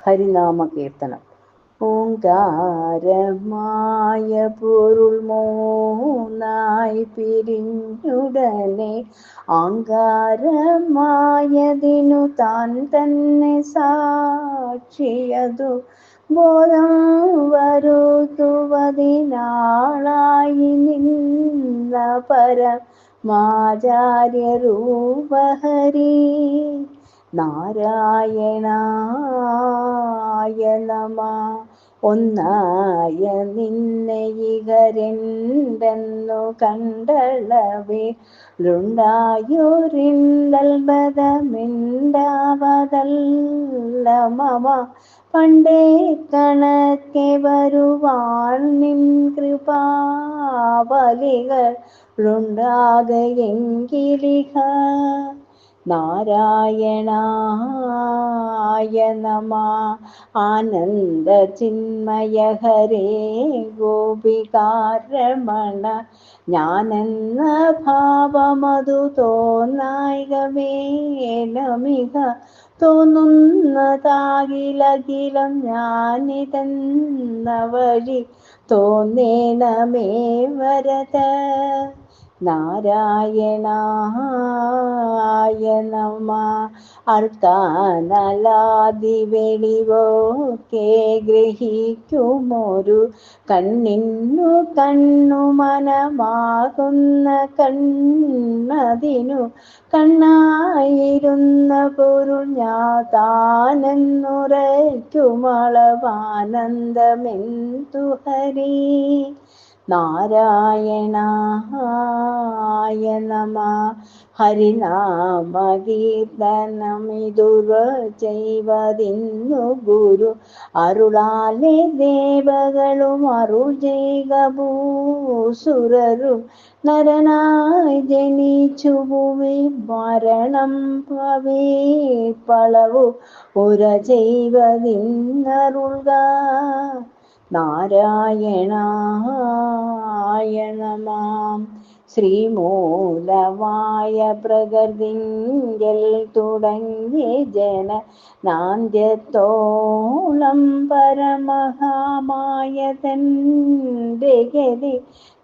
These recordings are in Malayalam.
ഹരിനാമ കീർത്തനം ഓങ്കാരമായ പൊരുൾ മൂന്നായി പിരിഞ്ഞുടനെ ആങ്കാരമായതിനു താൻ തന്നെ സാക്ഷിയതു. ബോധം വരുത്തുവതിനാളായി നിന്ന പരമാചാര്യ രൂപഹരി നാരായണായ നമ ഒന്നായ നിന്നെ ഇകരെന്തെന്നു കണ്ടളവിലുണ്ടായൊരിന്തൽബദമിണ്ടാവതല്ല മമ പണ്ടേ കണക്കെ വരുവാൻ നിൻ കൃപാവലികൾ ഉണ്ടാകയെങ്കിലിഹ നാരായണായ നമ ആനന്ദ ചിന്മയ ഹരേ ഗോപികാരമണ. ഞാനെന്ന ഭാവമതു തോന്നായികവേനമിക തോന്നുന്നതാകിലകിലം ഞാനിതെന്ന വഴി തോന്നേണമേ വരത. നാരായണായ നമ അർക്കാനലാതി വെളിവോക്കെ ഗ്രഹിക്കുമൊരു കണ്ണിന്നു കണ്ണു മനമാകുന്ന കണ്ണതിനു കണ്ണായിരുന്ന പൊരുൾ ഞാതാനെന്നുറയ്ക്കുമളവാനന്ദമെന്തു ഹരി? നാരായണായ നമ. ഹരിനാമകീർത്തനമിതുറ ചെയ്വതിന്നു ഗുരു. അരുളാലെ ദേവകളും അരുൾ ചെയ്ക ഭൂസുരരും നരനായി ജനിച്ചു ഭൂമി മരണം പളവു. ഉര ചെയ്വതിന്നരുൾക നാരായണായ മാം ശ്രീമൂലമായ പ്രകൃതിങ്കൽ തുടങ്ങി ജന നാന്ത്യത്തോളം പരമഹാമായ തന്റെ ഗതി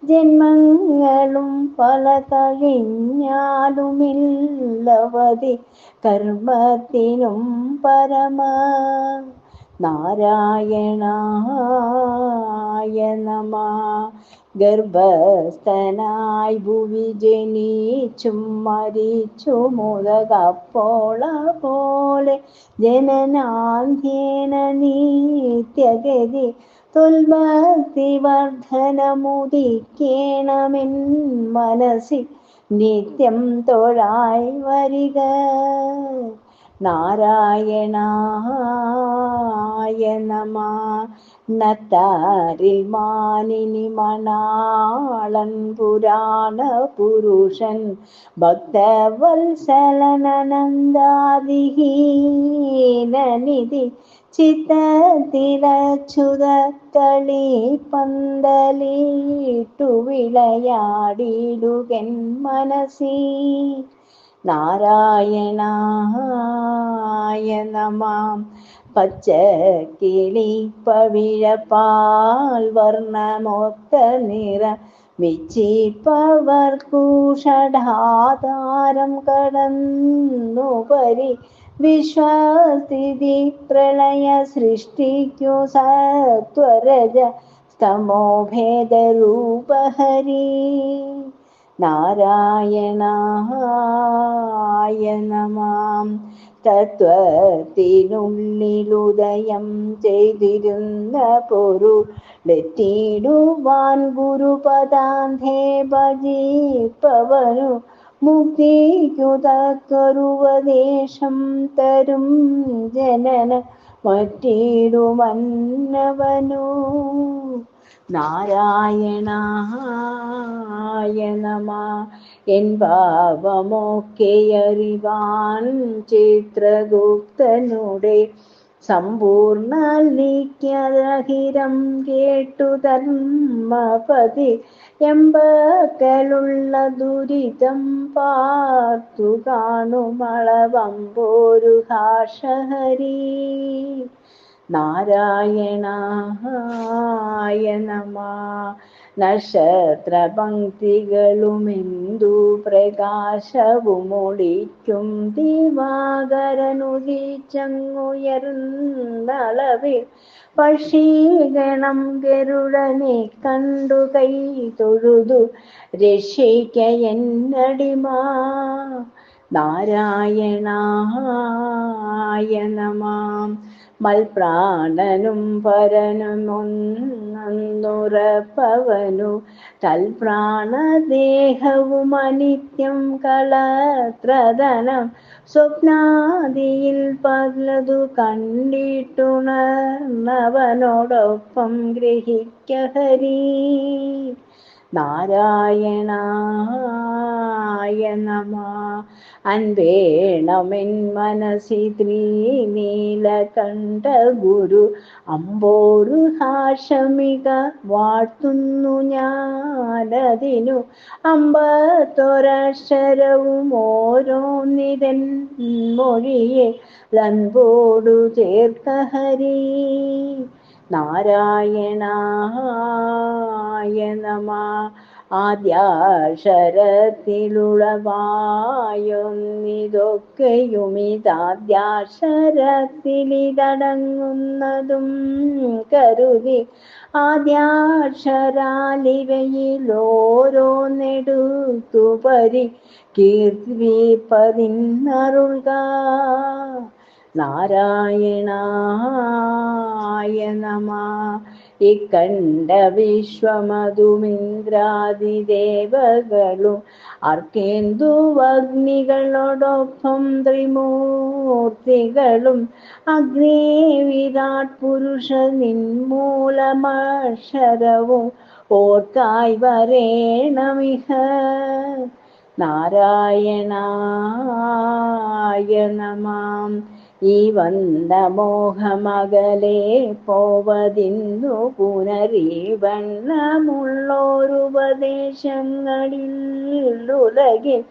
ജന്മങ്ങളും പല തഴിഞ്ഞാലുമില്ലവതി കർമ്മത്തിനും പരമ നാരായണായ നമ ഗർഭസ്ഥനായി ഭുവി ജനിച്ചും മരിച്ചു മുതകപ്പോള പോലെ ജനനാന്ധ്യേന നിത്യഗതി തുൽഭക്തി വർധനമുദിക്കേണമെൻ മനസ്സിൽ നിത്യം തൊഴായി വരിക. നാരായണായ നമ നത്താരിൽ മാനിനി മണാളൻ പുരാണ പുരുഷൻ ഭക്തവത്സലനന്ദാദിഹീനനിധി ചിത്തത്തിലച്യുതക്കളി പന്തലിട്ടു വിളയാടിടുകൻ മനസ്സി നാരായണായ നമാം. പച്ചക്കിളി പവിഴപ്പാൽ വർണമൊത്ത നിറ വിച്ചിപ്പവർക്കു ഷഡാധാരം കടന്നു പരി വിശ്വസ്ഥിതി പ്രളയ സൃഷ്ടിക്കു സത്വരജ സ്തമോഭേദരൂപഹരി നാരായണായ നമാം തത്വത്തിനുള്ളിലുദയം ചെയ്തിരുന്ന പൊരുളെത്തിയിടുവാൻ ഗുരുപദാന്ധേ ഭജിപ്പവനു. മുക്തിയുതക്കരുവദേശം തരും ജനന മറ്റിടുമന്നവനു നാരായണായ നമ എൻ ഭാവമൊക്കെ അറിവാൻ ചിത്രഗുപ്തനുടെ സമ്പൂർണ നീക്യരഹിരം കേട്ടു ധർമ്മപതി എമ്പക്കലുള്ള ദുരിതം പാർത്തു കാണുമളവം പോരു ഹാഷഹരി നാരായണായ നമ. നക്ഷത്രപങ്ക്തികളുമെന്തു പ്രകാശവുമൊളിക്കും. ദിവാകരനുദിച്ചങ്ങുയർന്നളവിൽ പക്ഷീഗണം ഗരുഡനെ കണ്ടു കൈ തൊഴുതു. രക്ഷിക്ക എന്നടിമാ നാരായണായ നമാം. മൽപ്രാണനും പരനുമൊന്നുറപ്പവനു തൽപ്രാണദേഹവും അനിത്യം കളത്രതനം സ്വപ്നാദിയിൽ പലതു കണ്ടിട്ടുണർന്നവനോടൊപ്പം ഗ്രഹിക്ക ഹരി. നാരായണായ നമ. അൻവേണമെൻ മനസി നീലകണ്ഠ ഗുരു അമ്പോരു ഹാഷമിക വാഴ്ത്തുന്നു ഞാനതിനു അമ്പത്തൊരക്ഷരവും ഓരോന്നിതൻ മൊഴിയെ ലൻപോടു ചേർത്ത ഹരി. നാരായണായ നമ ആദ്യാക്ഷരത്തിലുളവായൊന്നിതൊക്കെയുമിതാദ്യാക്ഷരത്തിലിതടങ്ങുന്നതും കരുതി ആദ്യാക്ഷരാലിവയിലോരോന്നെടുത്തു പരി കീർത്തിപ്പതിന്നറുക നാരായണായ നമ ഇക്കണ്ട വിശ്വമധുമിന്ദ്രാദിദേവകളും അർക്കേന്ദുവഗ്നികളോടൊപ്പം ത്രിമൂർത്തികളും അഗ്നേ വിരാട് പുരുഷ നിന്മൂലമക്ഷരവും ഓർക്കായി വരേണമിഹ. നാരായണായ നമാം. ഈ വന്ദമോഹമകലെ പോവതിന്നു പുനരീവണ്ണമുള്ളോരുപദേശങ്ങളിൽ ഉലകിൽ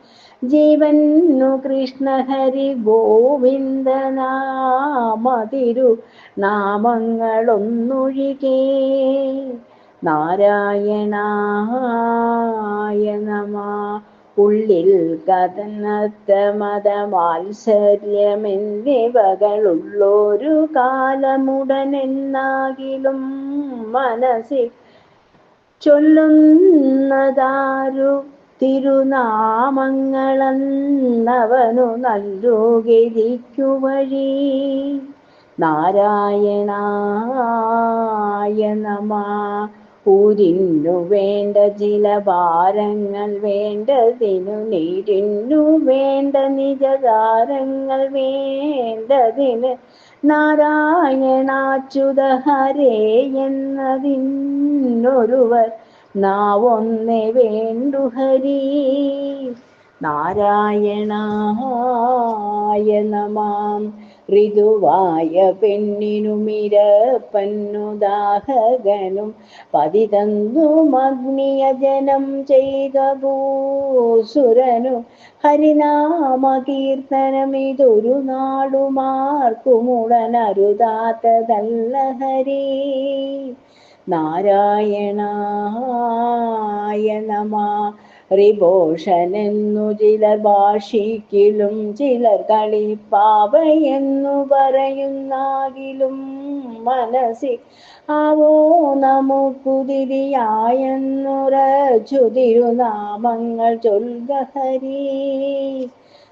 ജീവന്നു കൃഷ്ണഹരി ഗോവിന്ദനാമതിരു നാമങ്ങളൊന്നൊഴികേ. നാരായണായ നമ. ഉള്ളിൽ കഥനത്ത മതമാത്സര്യമെന്നിവകളുള്ളൊരു കാലമുടനെന്നാകിലും മനസ്സിൽ ചൊല്ലുന്നതാരു തിരുനാമങ്ങളെന്നവനു നല്ലു ഗതിക്കു വഴി നാരായണായ നമ. ഊരിന്നു വേണ്ട ചില ഭാരങ്ങൾ വേണ്ടതിനു നീരിന്നു വേണ്ട നിജതാരങ്ങൾ വേണ്ടതിന് നാരായണാച്യുത ഹരേ എന്നതിന്നൊരുവർ നാവൊന്നേ വേണ്ടു ഹരി. നാരായണായ നമാം. ഋതുവായ പെണ്ണിനുമിരപ്പന്നുദാഹകനും പതിതന്നും അഗ്നിയജനം ചെയ്ത ഭൂസുരനു ഹരിനാമ കീർത്തനമിതൊരു നാടുമാർക്കുമുടനരുതാത്തതല്ല ഹരി നാരായണായ നമ റിഭോഷനെന്നു ചിലർ ഭാഷിക്കിലും ചിലർ കളിപ്പാവയെന്നു പറയുന്നാകിലും മനസ്സിൽ ആവോ നമുക്കുതിരിയായെന്നുറച്ചു തിരുനാമങ്ങൾ ചൊൽക ഹരി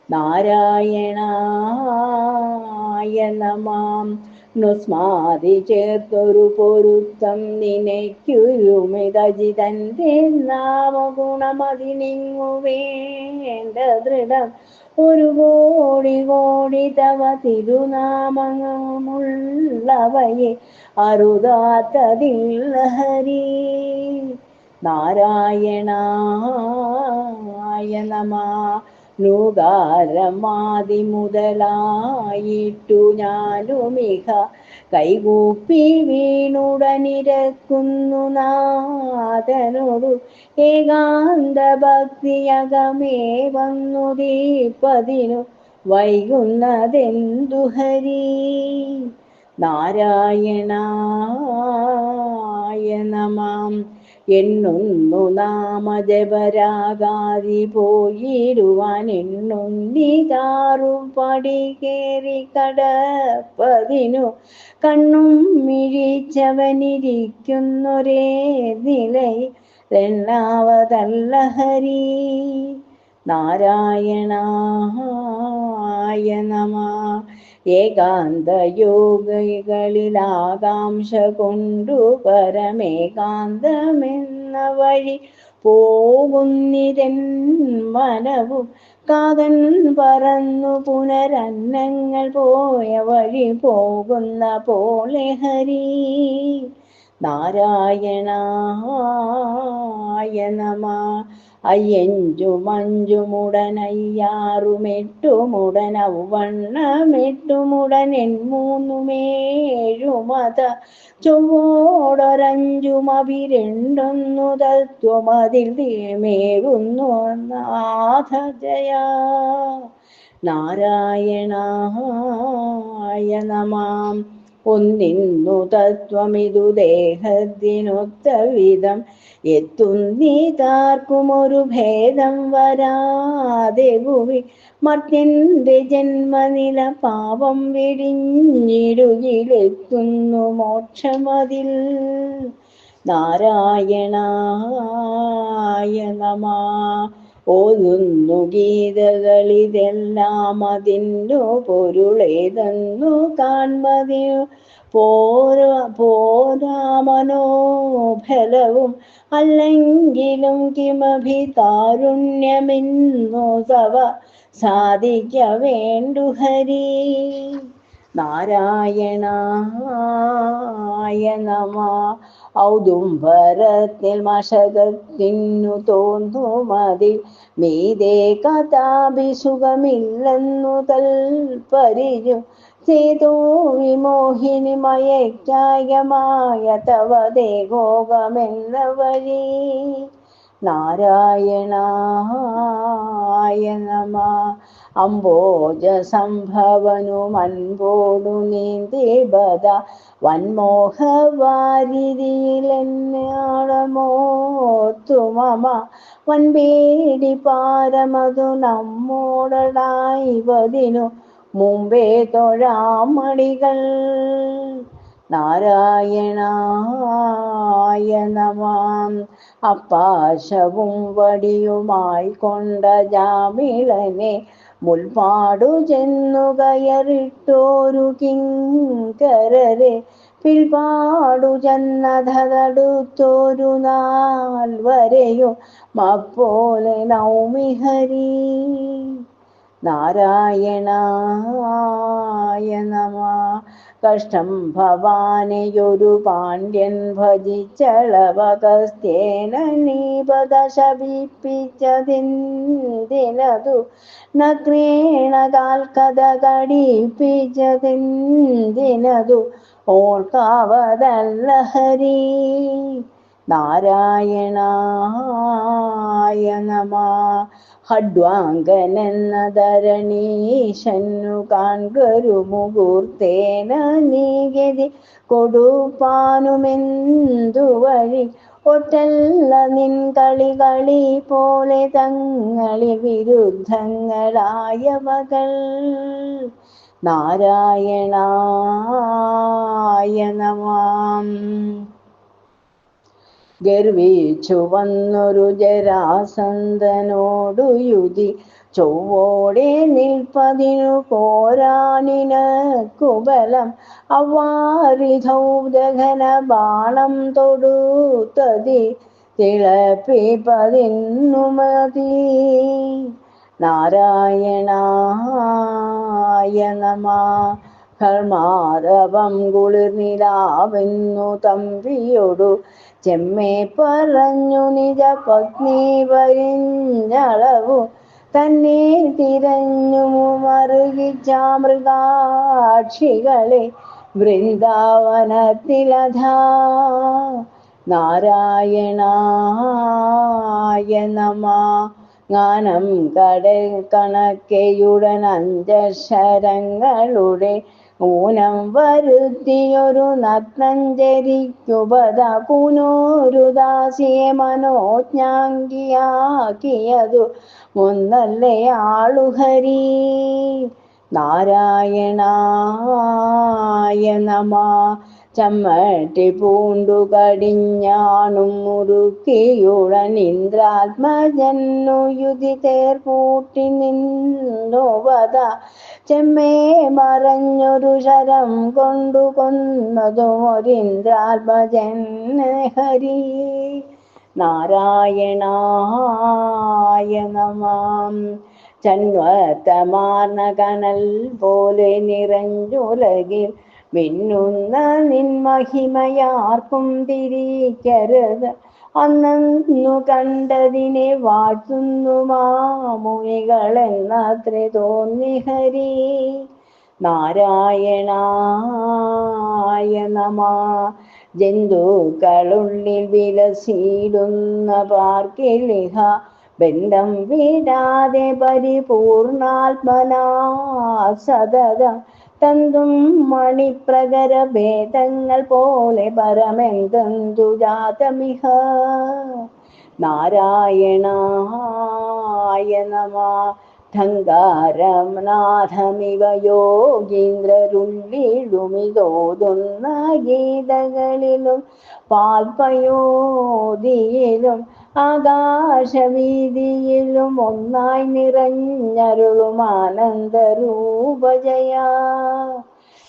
നാരായണായ നമാം. നുസ്മാതി ചേർത്തൊരു പൊരുത്തം നിനയ്ക്കുരുമിതജിതന്റെ നാമഗുണമതിനിങ്ങു വേണ്ട ദൃഢം ഒരു കോടി കോടി തവ തിരുനാമങ്ങളുള്ളവയെ അറുതാത്തതിൽ ഹരി നാരായണായ നമ. നൂകാരമാതി മുതലായിട്ടു ഞാനുമിക കൈകൂപ്പി വീണുടനിരക്കുന്നു നാഥനോടു ഏകാന്ത ഭക്തിയകമേ വന്നു ദീപതിനു വൈകുന്നതെന്തു ഹരി? നാരായണായ നമാം. എണ്ണുന്നു നാമജപരാഗാതി പോയിടുവാൻ എണ്ണുന്നി കാറും പടി കേറി കടപ്പതിനു കണ്ണും മിഴിച്ചവനിരിക്കുന്നൊരേ നിലയിൽ ഹരി. നാരായണായ നമ. ഏകാന്തയോഗികളിൽ ആകാംക്ഷ കൊണ്ടു പരമേകാന്തമെന്ന വഴി പോകുന്നിരൻ മനവും കാതൻ പറന്നു പുനരന്നങ്ങൾ പോയ വഴി പോകുന്ന പോലെ ഹരി. നാരായണായ നമ. അയ്യഞ്ചുമഞ്ചുമുടനയ്യാറുമെട്ടുമുടൻ മത എൺമൂന്നുമേഴുമത. ചൊവ്വോടൊരഞ്ചുമഭിരണ്ടൊന്നു തത്വമതിൽ മേറുന്നു നാഥ ജയ നാരായണായ നമാം. ഒന്നിന്നു തത്വമിതു ദേഹത്തിനൊത്ത വിധം എത്തുന്നീ താർക്കുമൊരു ഭേദം വരാതെ ഭൂമി മർത്തിന്റെ ജന്മനില പാപം വിടിഞ്ഞിടുകിലെത്തുന്നു മോക്ഷമതിൽ. നാരായണായ നമ. ഓതുന്നു ഗീതകളിതെല്ലാം അതിന്റെ പൊരുളേതെന്നു കാൺമതി പോരാ പോരാ മനോഫലവും അല്ലെങ്കിലും കിമഭി താരുണ്യമെന്നു സവ സാധിക്ക വേണ്ടു ഹരി. നാരായണായ നമ. ഔദുംബരത്തിൽ മഷകത്തിനു തോന്നുമതിൽ. മീതേ കഥാഭിസുഖമില്ലെന്നു തൽപരിചു ചെയ്തോ. വിമോഹിനി മയക്കായമായ തവ ദേഹോകമെന്ന വഴി നാരായണായ നമ അംബോജ സംഭവനും അൻപോടു നീന്തി ബദ വൻമോഹ വാരിതിയിലെന്നാളമോത്തുമമ വൻപേടി പാരമതു നമ്മോടായിവതിനു മുമ്പേ തൊഴാമണികൾ നാരായണായ നമാം. അപ്പാശവും വടിയുമായി കൊണ്ട ജാമിളനെ മുൽപാടു ചെന്നു കയറിട്ടോരു കിങ്കരരെ. പിൽപാടു ചെന്നതടുത്തൊരു നാൽ വരെയോ മപ്പോലെ നൗമിഹരി നാരായണായ നമ. കഷ്ടം ഭവാനയൊരു പാണ്ഡ്യൻ ഭജിച്ചളവകസ്തേന നീപത ശപിപ്പിച്ചതിന്തിനതു നക്രീണകാൽ കഥ കടിപ്പിച്ചതിന്തിനതു ഓർക്കാവതല്ല ഹരി നാരായണായ നമ. ഹഡ്വാങ്കനെന്ന ധരണീശന്നു കാൺകൊരു മുഹൂർത്തേന നീഗതി കൊടുപ്പാനുമെന്തു വഴി ഒട്ടല്ല നിൻ കളി കളി പോലെ തങ്ങളി വിരുദ്ധങ്ങളായവകൾ. നാരായണായ നമാം. ഗർവിച്ചു വന്നൊരു ജരാസന്ധനോടു യുതി. ചൊവ്വോടെ നിൽപ്പതിനു പോരാനിന കുബലം അവാരിധൗദഘന ബാണം തൊടുത്തതി. തിളപ്പിപ്പതിന്നുമതി. നാരായണായ നമ കർമാരവം കുളിർനിലാവെന്നു തമ്പിയൊടു. ചെമ്മേ പറഞ്ഞു നിജ പത്നി വരിഞ്ഞളവു. തന്നെ തിരഞ്ഞു മറുകിച്ചാമൃതാക്ഷികളെ വൃന്ദാവനത്തിലധാ നാരായണായ നമ. ഗാനം കടൽ കണക്കെയുടൻ അഞ്ചക്ഷരങ്ങളുടെ ഊനം വരുത്തിയൊരു നഗ്നഞ്ചരിക്കുപത പുനോരു ദാസിയെ മനോജ്ഞാങ്കിയാക്കിയതു ഒന്നല്ലേ ആളുഹരി. നാരായണായ നമ ചമ്മട്ടി പൂണ്ടു കടിഞ്ഞാണും മുറുക്കിയുടൻ ഇന്ദ്രാത്മജന്നു യുതി തേർപൂട്ടി നിന്നോവത. ചെമ്മേ മറഞ്ഞൊരു ശരം കൊണ്ടു കൊന്നതും ഒരിന്ദ്രാത്മജൻ ഹരി. നാരായണായ നമാം ചന്വത്തമാർന്ന കനൽ പോലെ നിറഞ്ഞുലകിൽ മിന്നുന്ന നിൻമഹിമയാർക്കും തിരിക്കരുത്. അന്നു കണ്ടതിനെ വാഴ്ത്തുന്നു മാമുനികൾ എന്നത്രേ തോന്നി ഹരി. നാരായണായ നമ ജന്തുക്കളുള്ളിൽ വിലസീടുന്ന പാർക്കിലിഹ ബന്ധം വിടാതെ പരിപൂർണാത്മനാ സതതം. തന്തും മണിപ്രകര ഭേദങ്ങൾ പോലെ പരമെന്തു ജാതമിഹ? നാരായണായ നമ ധങ്കാരനാഥമിവ യോഗീന്ദ്രരുള്ളിടുമിതോതുന്ന ഗീതകളിലും പാൽപയോതിയിലും ആകാശവീതിയിലും ഒന്നായി നിറഞ്ഞരുളും ആനന്ദരൂപജയ.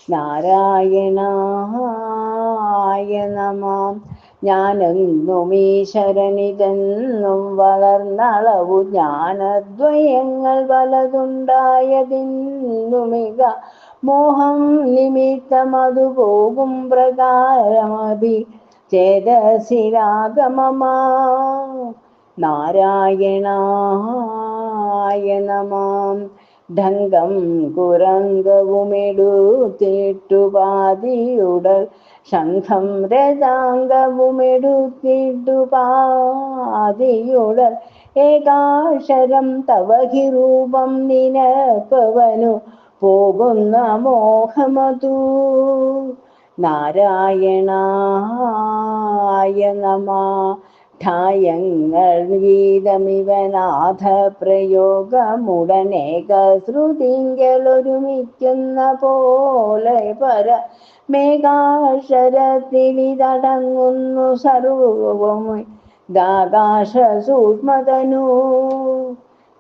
നാരായണായ നമാം ഞാനെന്നും ഈശ്വരനിതെന്നും വളർന്നളവു ജ്ഞാനദ്വയങ്ങൾ വലതുണ്ടായതിന്നുമിക. മോഹം നിമിത്തം അതുപോകും പ്രകാരമഭി ചേതസിരാഗമമാ നാരായണായ നമാം ഢംഗം കുരംഗവുമെടുത്തിട്ടുപാതിയുടൽ. ശംഖം രഥാംഗവുമെടുത്തിട്ടുപാതിയുടൽ. ഏകാക്ഷരം തവഹിരൂപം നിനപ്പവനു പോകുന്ന മോഹമതു നാരായണായ നമ ഠായങ്ങൾ ഗീതമിവനാഥ പ്രയോഗമുടനേക ശ്രുതിങ്കലൊരുമിക്കുന്ന പോലെ പര മേഘാക്ഷരത്തിലിതടങ്ങുന്നു സർവവും ദാകാശ സൂക്ഷ്മതനു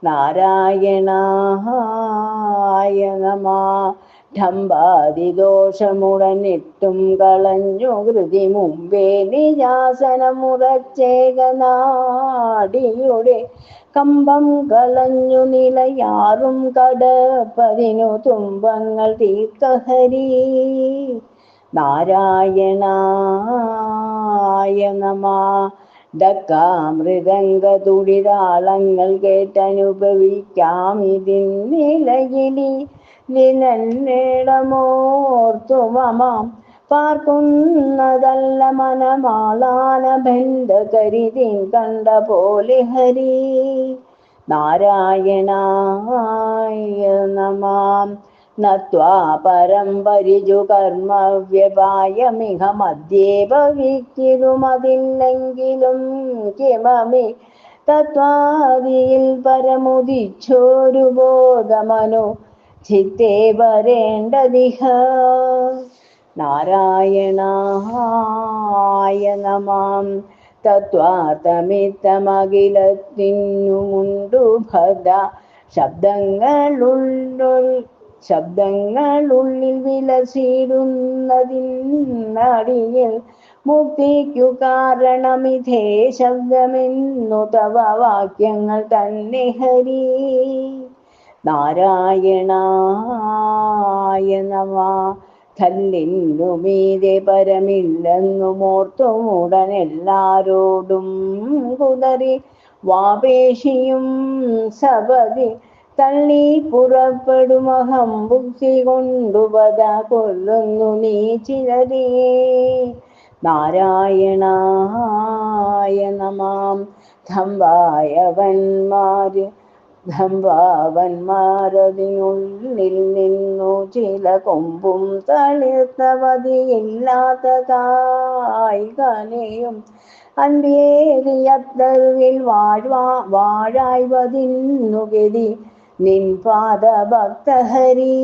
നാരായണായ നമ ഢംബാദിദോഷമുടനിട്ടും കളഞ്ഞു കൃതി മുമ്പേ നിജാസനമുറച്ചേകനാടിയുടെ കമ്പം കളഞ്ഞു നിലയാറും കടപ്പതിനു തുമ്പങ്ങൾ തീർക്കഹരി നാരായണായ നമ തുടിതാളങ്ങൾ കേട്ടനുഭവിക്കാം ഇതിൻ നിലയിലി നിന്നേടമോർത്തു മമാം പാർക്കുന്നതല്ല മനമാളാന ബന്ധ കരുതി കണ്ട പോലെ ഹരി. നാരായണായ നമാം നത്വാ പരം പരിജു കർമ്മവ്യപായമിഹ മധ്യേ ഭവിക്കുമതില്ലെങ്കിലും കിമമി. തത്വാദിയിൽ പരമുദിച്ചോരു ബോധമനു ചിത്തേ വരേണ്ടതിഹ. നാരായണായ നമാം തത്വാതമിത്തമകിലത്തിന്നുമുണ്ടു ഭദ ശബ്ദങ്ങളുള്ളു ശബ്ദങ്ങളുള്ളിൽ വിലസിടുന്നതിനടിയിൽ മുക്തിക്കു കാരണമിതേ ശബ്ദമെന്നു തവ വാക്യങ്ങൾ തന്നെ ഹരി നാരായണായ നമ തല്ലിന്നു മീതെ പരമില്ലെന്നും ഉടനെല്ലാരോടും കുതറി വാപേശിയും സപതി തള്ളി പുറപ്പെടുമഹം ബുദ്ധി കൊണ്ടുപത കൊല്ലുന്നു നീ ചിലരേ നാരായണായ നമാം. ധമ്പായവന്മാര് ധംഭാവന്മാരതിനുള്ളിൽ നിന്നു ചില കൊമ്പും തളിർത്തവതിയില്ലാത്ത കായികനെയും അന്ത്യേരിയത്തറിവിൽ വാഴ്വാ വാഴായ്വതിന്നു ഗതി. നിൻ പാദഭക്തഹരി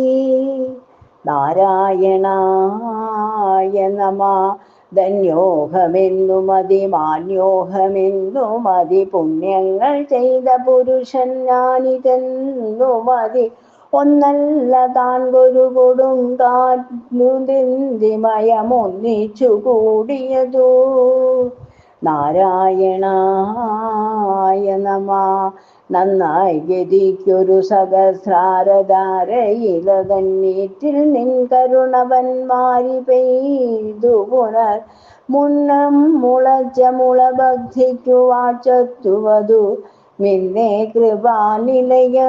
നാരായണായ നമ. ധന്യോഹമെന്നു മതി മാന്യോഹമെന്നു മതി പുണ്യങ്ങൾ ചെയ്ത പുരുഷൻ ഞാനിതെന്നു മതി ഒന്നല്ല താൻ ഒരു കൊടുങ്കാറ്റുമയമൊന്നിച്ചു കൂടിയതു നാരായണായ നമ. നന്നായി ഗതിക്കൊരു സഹസ്രാരധാരയില തന്നീറ്റിൽ നിൻ കരുണവന്മാരി പെയ്തു പുനർ. മുന്നം മുളച്ച മുള ഭക്തിക്കു വാച്ചത്തുവതു മിന്നെ കൃപാനിലയ.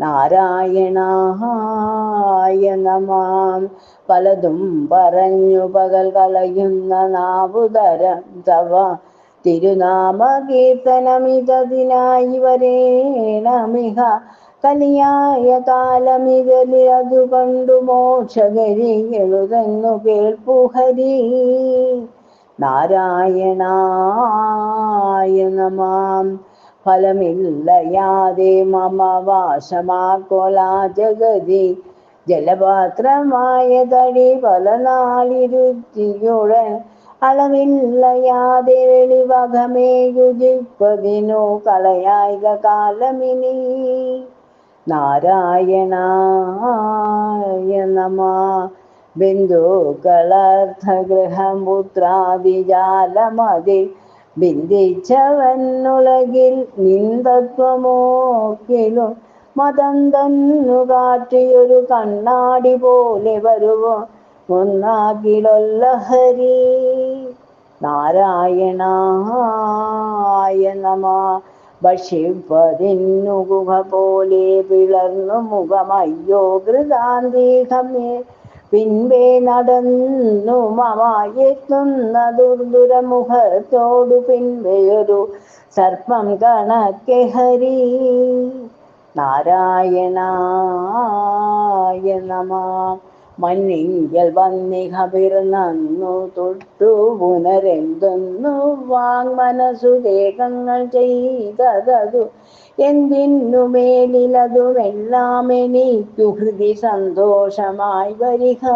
നാരായണായ നമാം. പലതും പറഞ്ഞു പകൽ കളയുന്ന നാവുതരം തവ. തിരുനാമ കീർത്തനമിതതിനായി വരേണമിഹ കലിയായ കാലമിതലി അതു കണ്ടു മോക്ഷകരി എഴുതന്നു കേൾപ്പുഹരി നാരായണായ നമാം ഫലമില്ലയാതെ മമ വാശമാക്കൊലാ ജഗതി ജലപാത്രമായ തടി പല നാളിരുത്തിയുടൻ അളവില്ലയാതെ വെളിവകമേയുജിപ്പതിനു കളയായിക കാലമിനി. നാരായണായ നമ. ബിന്ദുക്കളർത്ഥഗൃഹം പുത്രാദിജാലമതിൽ ബിന്ദിച്ചവന്നുലകിൽ നിന്ദത്വമോക്കിലും മതം തന്നു കാട്ടിയൊരു കണ്ണാടി പോലെ വരുവോ? ഒന്നാകിലൊല്ലഹരി. നാരായണായ നമ ഭക്ഷിപ്പതിന്നു ഗുഹ പോലെ പിളർന്നു മുഖമയ്യോ കൃതാന്തീഹമേ പിൻപേ നടന്നു മമായെത്തുന്ന ദുർദുരമുഖത്തോടു പിൻപെയൊരു സർപ്പം കണക്കെ ഹരി. നാരായണായ നമ മണ്ണിങ്കൽ വന്നിഹപിറന്നു തൊട്ടു പുനരെന്തൊന്നു വാങ് വേഗങ്ങൾ ദേഹങ്ങൾ ചെയ്തതു എന്തിനു മേലിലതു വെള്ളാമെനിക്കു ഹൃദി സന്തോഷമായി വരിക.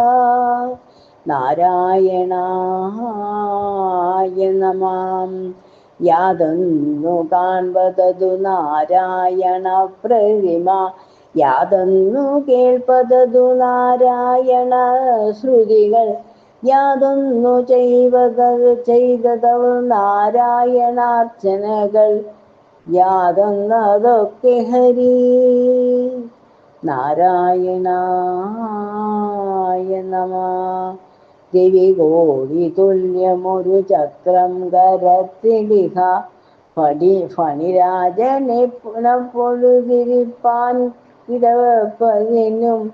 നാരായണായ നമാം. യാതൊന്നു കാൺപതതു നാരായണ പ്രതിമ. യാതൊന്നു കേൾപ്പതതു നാരായണ ശ്രുതികൾ. യാതൊന്നു ചെയ്വത ചെയ്തതവ നാരായണാർച്ചനകൾ. യാതൊന്നതൊക്കെ ഹരി നാരായണായ നമ. ദിവി കോടി തുല്യമൊരു ചക്രം കരത്തിലിഹ. പടി ഫണിരാജനെ പുനഃപൊഴുതിരിപ്പാൻ കിടപ്പതിനും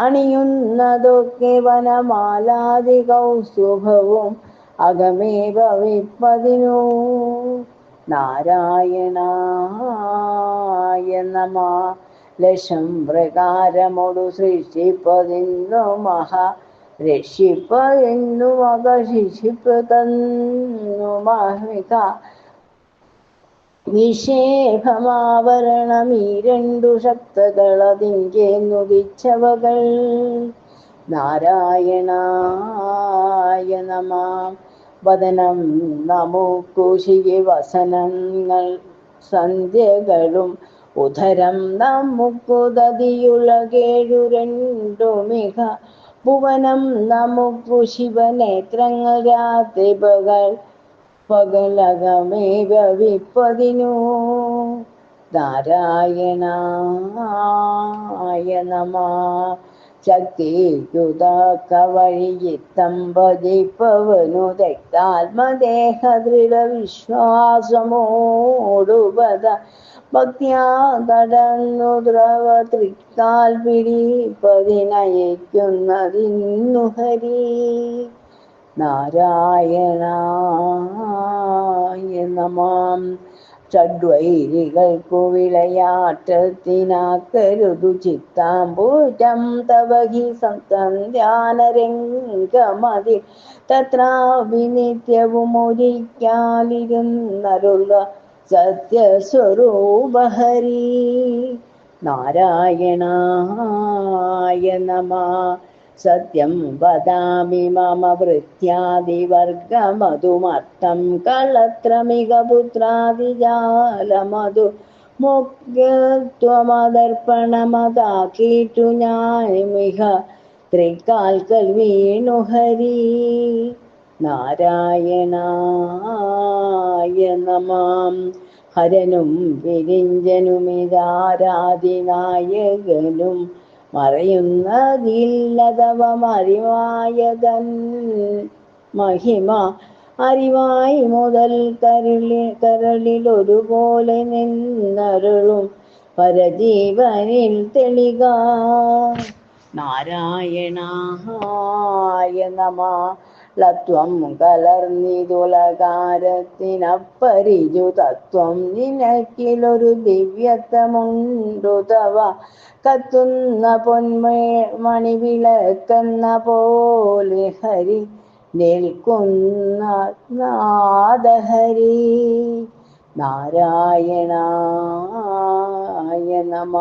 അണിയുന്നതൊക്കെ വനമാലാതി കൗസുഭവും അകമേ ഭവിപ്പതിനു നാരായണായ നമ ലക്ഷം പ്രകാരമൊടു സൃഷ്ടിപ്പതിന്നു. മഹ മക ശിക്ഷിപ്പ് തന്നു. മഹിക വിഷേഭമാവരണം ഈ രണ്ടു ശക്തകളതിങ്കേന്നുദിച്ചവകൾ നാരായണായ നമാം വദനം നമോ നമുക്കുശിയെ വസനങ്ങൾ. സന്ധ്യകളും ഉദരം നമുക്കുതതിയുളകേഴു രണ്ടുമിക ഭുവനം നമുക്കു ശിവനേത്രങ്ങൾ രാത്രി പകൽ പകലകമേവ വിപ്പതിനു നാരായണായ നമ ശക്തിയുതക്ക വഴിയിത്തമ്പതിപ്പവനു ദഗ്ധാത്മദേഹ ദൃഢ വിശ്വാസമോടുപത ഭക്തിയാ ദ്രവ തൃക്താൽ പിടി പതിനയക്കുന്നതിന്നു ഹരി നാരായണായ നമാം. ഷഡ്വൈരികൾക്കു വിളയാട്ടത്തിനാക്കരുതു ചിത്താംബൂജം. തവഹി സന്ധ്യാനരംഗമതി. തത്രാപി നിത്യവും ഒരിക്കാലിരുന്നരുള്ള സത്യസ്വരൂപഹരി. നാരായണായ നമ. സത്യം വദാമി മമ വൃത്യാദിവർഗമധുമർത്ഥം കളത്രമിക പുത്രാദിജാലമധു ഞാൻ മിഹ ത്രിക്കാൽക്കൽ വീണു ഹരി. നാരായണായ നമാം. ഹരനും വിരിഞ്ചനുമിതാരാധിനായകനും മറയുന്നതില്ലതവമറിവായതൻ മഹിമ അറിവായി മുതൽ കരളി കരളിൽ ഒരുപോലെ നിന്നരുളും പരജീവനിൽ തെളിക. നാരായണായ നമ ലത്വം കലർന്നിതുലകാരത്തിനപ്പരിജു തത്വം നിനക്കിലൊരു ദിവ്യത്വമുണ്ടു തവ കത്തുന്ന പൊന്മേ മണിവിളക്കെന്ന പോലെ ഹരി നിൽക്കുന്ന നാദഹരി. നാരായണായ നമ.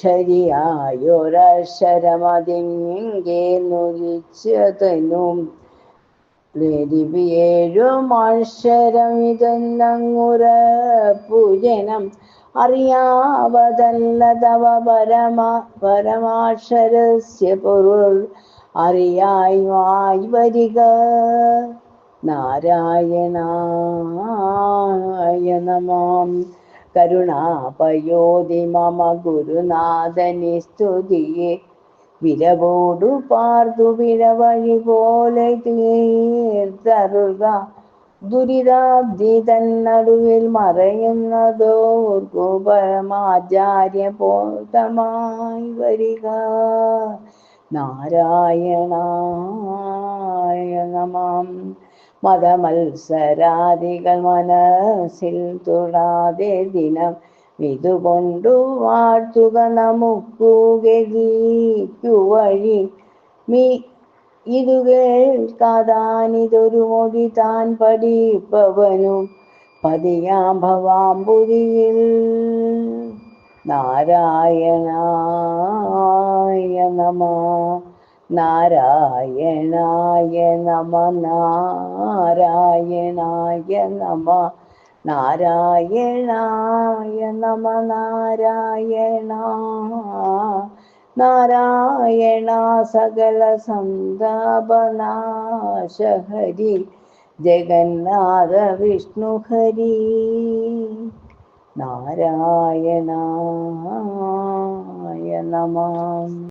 ശരിയായൊരക്ഷരമതിങ്ങേ നുരിച്ചതനും ഏഴും അക്ഷരം ഇതെന്നങ്ങുര പൂജനം. അറിയാവതല്ല തവ പരമ പരമാക്ഷരസ്യ പൊരുൾ. അറിയായി വരിക നാരായണായ നമാം കരുണാപയോധി മമ ഗുരുനാഥനി സ്തുതിയെ. വിരവോടു പാർത്തു വിരവഴി പോലെ തീർത്തറുക ദുരിതാബ്ദി തന്നടുവിൽ മറയുന്നതോർക്കു പരമാചാര്യ പോതമായി വരിക. നാരായണായ നമാം. മതമത്സരാദികൾ മനസ്സിൽ തൊടാതെ ദിനം ഇതുകൊണ്ടു വാഴ്ത്തുക നമുക്കു ഗതിക്കു വഴി. മീ ഇതു കേൾക്കാതാനിതൊരു മൊഴി താൻ പഠിപ്പവനും പതിയാം ഭവാംബുരിയിൽ നാരായണായ നമ നാരായണായ നമ നാരായണായ നമ. നാരായണായ നമ നാരായണ നാരായണ സകല സന്താപനാശഹരി ജഗന്നാഥ വിഷ്ണു ഹരി. നാരായണായ നമ.